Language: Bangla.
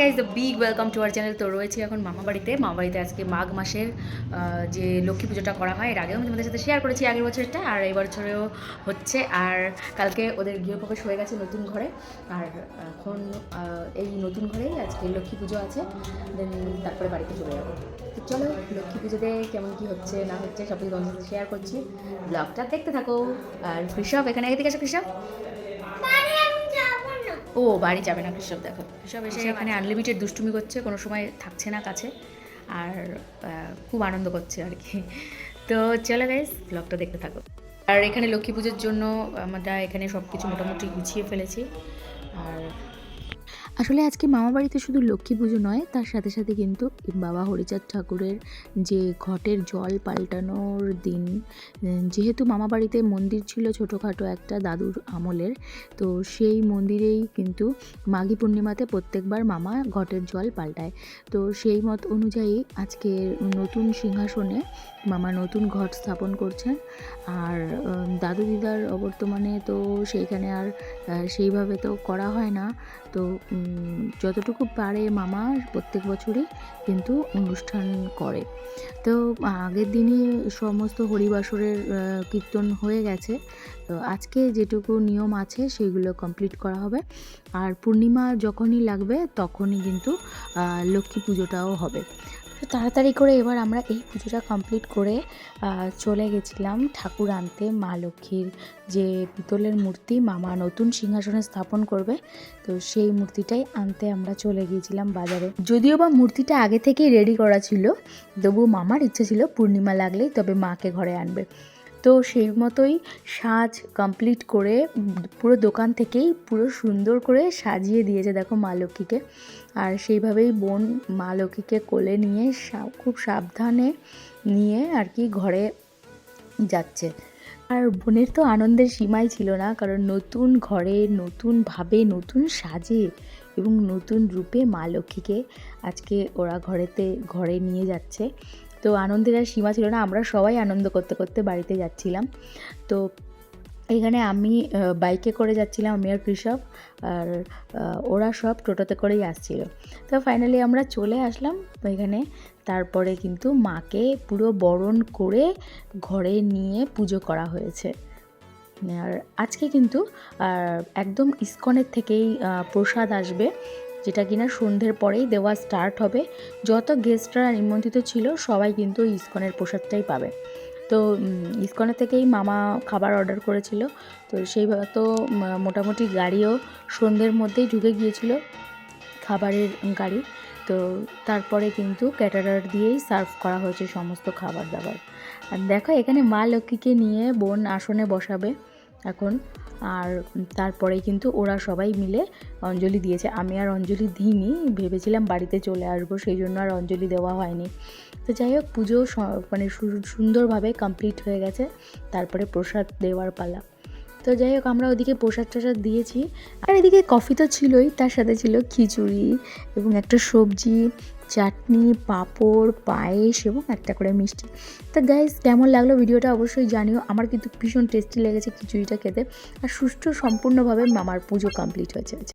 ওয়েলকাম টু আওয়ার চ্যানেল তো রয়েছে এখন মামা বাড়িতে। মামা বাড়িতে আজকে মাঘ মাসের যে লক্ষ্মী পুজোটা করা হয়, এর আগেও আমি তোমাদের সাথে শেয়ার করেছি আগের বছরটা, আর এই বছরেও হচ্ছে। আর কালকে ওদের গৃহপ্রবেশ হয়ে গেছে নতুন ঘরে। আর এখন এই নতুন ঘরেই আজকে লক্ষ্মী পুজো আছে। দেন তারপরে বাড়িতে চলে যাব। তো চলো, লক্ষ্মী পুজোতে কেমন কি হচ্ছে, না হচ্ছে, সব কিছু তোমাদের সাথে শেয়ার করছি। ব্লগটা দেখতে থাকো। আর কৃষক, এখানে আগে থেকে আসো কৃষক। ও বাড়ি যাবে না কৃষক দেখো। কৃষক এসে এখানে আনলিমিটেড দুষ্টুমি করছে কোনো সময় থাকছে না কাছে। আর খুব আনন্দ করছে আর কি। তো চলো গাইস ব্লগটা দেখতে থাকো। আর এখানে লক্ষ্মী পুজোর জন্য আমরা এখানে সব কিছু মোটামুটি গুছিয়ে ফেলেছি। আর আসলে আজকে মামা বাড়িতে শুধু লক্ষ্মী পুজো নয়, তার সাথে সাথে কিন্তু বাবা হরিচাঁদ ঠাকুরের যে ঘটের জল পাল্টানোর দিন যেহেতু মামা বাড়িতে মন্দির ছিল ছোটোখাটো একটা দাদুর আমলের, তো সেই মন্দিরেই কিন্তু মাঘী পূর্ণিমাতে প্রত্যেকবার মামা ঘটের জল পাল্টায়। তো সেই মত অনুযায়ী আজকে নতুন সিংহাসনে মামা নতুন ঘট স্থাপন করছেন, আর দাদু দিদার অবর্তমানে তো সেইখানে আর সেইভাবে তো করা হয় না, তো যতটুকু পারে মামা প্রত্যেক বছরই কিন্তু অনুষ্ঠান করে। তো আগের দিনই সমস্ত হরিবাসরের কীর্তন হয়ে গেছে। তো আজকে যেটুকু নিয়ম আছে সেইগুলো কমপ্লিট করা হবে। আর পূর্ণিমা যখনই লাগবে তখনই কিন্তু লক্ষ্মী পুজোটাও হবে। তো তাড়াতাড়ি করে এবার আমরা এই পুজোটা কমপ্লিট করে চলে গেছিলাম ঠাকুর আনতে, মা লক্ষ্মীর যে পিতলের মূর্তি, মামা নতুন সিংহাসনে স্থাপন করবে, তো সেই মূর্তিটাই আনতে আমরা চলে গিয়েছিলাম বাজারে। যদিও বা মূর্তিটা আগে থেকেই রেডি করা ছিল, তবুও মামার ইচ্ছে ছিল পূর্ণিমা লাগলেই তবে মাকে ঘরে আনবে। তো সেই মতোই সাজ কমপ্লিট করে পুরো দোকান থেকেই পুরো সুন্দর করে সাজিয়ে দিয়েছে দেখো মা লক্ষ্মীকে। আর সেইভাবেই বোন মা লক্ষ্মীকে কোলে নিয়ে খুব সাবধানে নিয়ে আর কি ঘরে যাচ্ছে। আর বোনের তো আনন্দের সীমাই ছিল না, কারণ নতুন ঘরে, নতুনভাবে, নতুন সাজে এবং নতুন রূপে মা লক্ষ্মীকে আজকে ওরা ঘরেতে, ঘরে নিয়ে যাচ্ছে। তো আনন্দের আর সীমা ছিল না, আমরা সবাই আনন্দ করতে করতে বাড়িতে যাচ্ছিলাম। তো এখানে আমি বাইকে করে যাচ্ছিলাম, আমি আর কৃষক, আর ওরা সব টোটোতে করেই আসছিল। তো ফাইনালি আমরা চলে আসলাম এখানে, তারপরে কিন্তু মাকে পুরো বরণ করে ঘরে নিয়ে পুজো করা হয়েছে। আর আজকে কিন্তু একদম ইস্কনের থেকেই প্রসাদ আসবে। যেটা কিনা সন্ধ্যের পরেই দেওয়া স্টার্ট হবে। যত গেস্টরা নিমন্ত্রিত ছিল, সবাই কিন্তু ইস্কনের প্রসাদটাই পাবে। তো ইস্কনের থেকেই মামা খাবার অর্ডার করেছিল। তো সেইভাবে তো মোটামুটি গাড়িও সন্ধ্যের মধ্যেই ঢুকে গিয়েছিল, খাবারের গাড়ি। তো তারপরে কিন্তু ক্যাটারার দিয়েই সার্ভ করা হয়েছে সমস্ত খাবার দাবার। আর দেখো, এখানে মা লক্ষ্মীকে নিয়ে বোন আসনে বসাবে। এখন আর তারপরে কিন্তু ওরা সবাই মিলে অঞ্জলি দিয়েছে। আমি আর অঞ্জলি দিইনি, ভেবেছিলাম বাড়িতে চলে আসব, সেই জন্য আর অঞ্জলি দেওয়া হয়নি। তো যাই হোক, পুজো মানে সুন্দরভাবে কমপ্লিট হয়ে গেছে। তারপরে প্রসাদ দেওয়ার পালা। তো যাই হোক, আমরা ওদিকে প্রসাদ টসাদ দিয়েছি। আর এদিকে কফি তো ছিলই, তার সাথে ছিল খিচুড়ি এবং একটা সবজি, চাটনি, পাঁপড়, পায়েস এবং একটা করে মিষ্টি। তা গাইজ কেমন লাগল ভিডিওটা অবশ্যই জানিও। আমার কিন্তু ভীষণ টেস্টি লেগেছে খিচুড়িটা খেতে। আর সুষ্ঠু, সম্পূর্ণভাবে মামার পুজো কমপ্লিট হয়েছে।